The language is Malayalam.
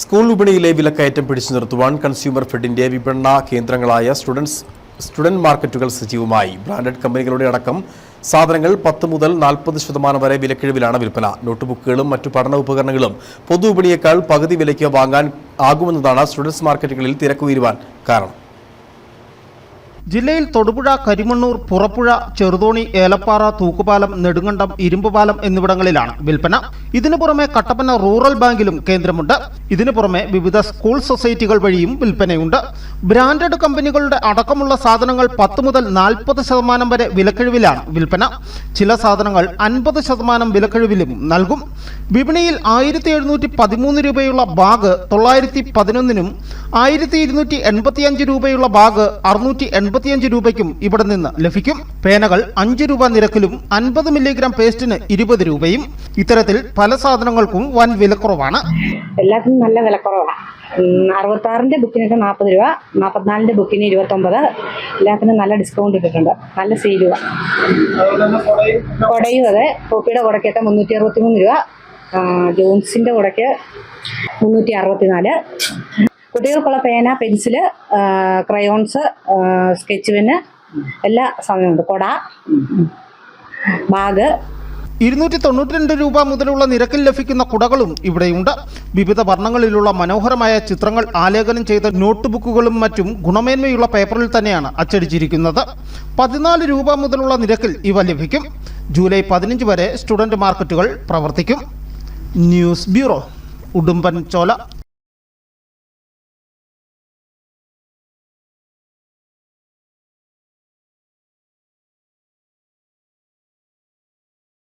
സ്കൂൾ വിപണിയിലെ വിലക്കയറ്റം പിടിച്ചു നിർത്തുവാൻ കൺസ്യൂമർ ഫെഡിന്റെ വിപണന കേന്ദ്രങ്ങളായ സ്റ്റുഡൻസ് സ്റ്റുഡന്റ് മാർക്കറ്റുകൾ സജീവമായി. ബ്രാൻഡഡ് കമ്പനികളുടെ അടക്കം സാധനങ്ങൾ പത്ത് മുതൽ നാൽപ്പത് ശതമാനം വരെ വിലക്കിഴിവിലാണ് വിൽപ്പന. നോട്ട്ബുക്കുകളും മറ്റു പഠന ഉപകരണങ്ങളും പൊതുവിപണിയേക്കാൾ പകുതി വിലയ്ക്ക് വാങ്ങാൻ ആകുമെന്നതാണ് സ്റ്റുഡൻസ് മാർക്കറ്റുകളിൽ തിരക്കുയരുവാൻ കാരണം. ജില്ലയിൽ തൊടുപുഴ കരിമണ്ണൂർ പുറപ്പുഴ ചെറുതോണി ഏലപ്പാറ തൂക്കുപാലം നെടുങ്കണ്ടം ഇരുമ്പുപാലം എന്നിവിടങ്ങളിലാണ് വിൽപ്പന. ഇതിനു പുറമെ കട്ടപ്പന റൂറൽ ബാങ്കിലും കേന്ദ്രമുണ്ട്. ഇതിനു പുറമെ വിവിധ സ്കൂൾ സൊസൈറ്റികൾ വഴിയും വിൽപ്പനയുണ്ട്. ബ്രാൻഡഡ് കമ്പനികളുടെ അടക്കമുള്ള സാധനങ്ങൾ പത്ത് മുതൽ നാൽപ്പത് ശതമാനം വരെ വിലക്കിഴിവിലാണ് വിൽപ്പന. ചില സാധനങ്ങൾ അൻപത് ശതമാനം വിലക്കിഴിവിലും നൽകും. വിപണിയിൽ ആയിരത്തി എഴുന്നൂറ്റി പതിമൂന്ന് രൂപയുള്ള ബാഗ് തൊള്ളായിരത്തി പതിനൊന്നിനും ആയിരത്തി ഇരുന്നൂറ്റി എൺപത്തിയഞ്ച് രൂപയുള്ള ബാഗ് അറുന്നൂറ്റി എൺപത്തിയഞ്ച് രൂപയ്ക്കും ഇവിടെ നിന്ന് ലഭിക്കും. പേനകൾ അഞ്ച് രൂപ നിരക്കിലും അൻപത് മില്ലിഗ്രാം പേസ്റ്റിന് ഇരുപത് രൂപയും. ഇത്തരത്തിൽ പല സാധനങ്ങൾക്കും വൻ വിലക്കുറവാണ്. എല്ലാത്തിനും നല്ല വിലക്കുറവാണ്. അറുപത്താറിന്റെ ബുക്കിനൊക്കെ നാൽപ്പത് രൂപ നാൽപ്പത്തിനാലിന്റെ ബുക്കിന് ഇരുപത്തൊമ്പത്. എല്ലാത്തിനും നല്ല ഡിസ്കൗണ്ട് ഇട്ടിട്ടുണ്ട്. നല്ല സെയിലുമാണ് കുടയും അതെ. കോപ്പിയുടെ കുടയ്ക്കൊക്കെ മുന്നൂറ്റി അറുപത്തി മൂന്ന് രൂപ ജോൺസിന്റെ കുടയ്ക്ക് മുന്നൂറ്റി അറുപത്തി നാല് കുട്ടികൾക്കുള്ള പേന പെൻസിൽ ക്രയോൺസ് സ്കെച്ച് പെന് എല്ലാ സാധനമുണ്ട് കൊട ബാഗ്. ഇരുന്നൂറ്റി തൊണ്ണൂറ്റി രണ്ട് രൂപ മുതലുള്ള നിരക്കിൽ ലഭിക്കുന്ന കുടകളും ഇവിടെയുണ്ട്. വിവിധ വർണങ്ങളിലുള്ള മനോഹരമായ ചിത്രങ്ങൾ ആലേഖനം ചെയ്ത നോട്ട് ബുക്കുകളും മറ്റും ഗുണമേന്മയുള്ള പേപ്പറിൽ തന്നെയാണ് അച്ചടിച്ചിരിക്കുന്നത്. പതിനാല് രൂപ മുതലുള്ള നിരക്കിൽ ഇവ ലഭിക്കും. ജൂലൈ പതിനഞ്ച് വരെ സ്റ്റുഡന്റ് മാർക്കറ്റുകൾ പ്രവർത്തിക്കും. News bureau Udumbanchola.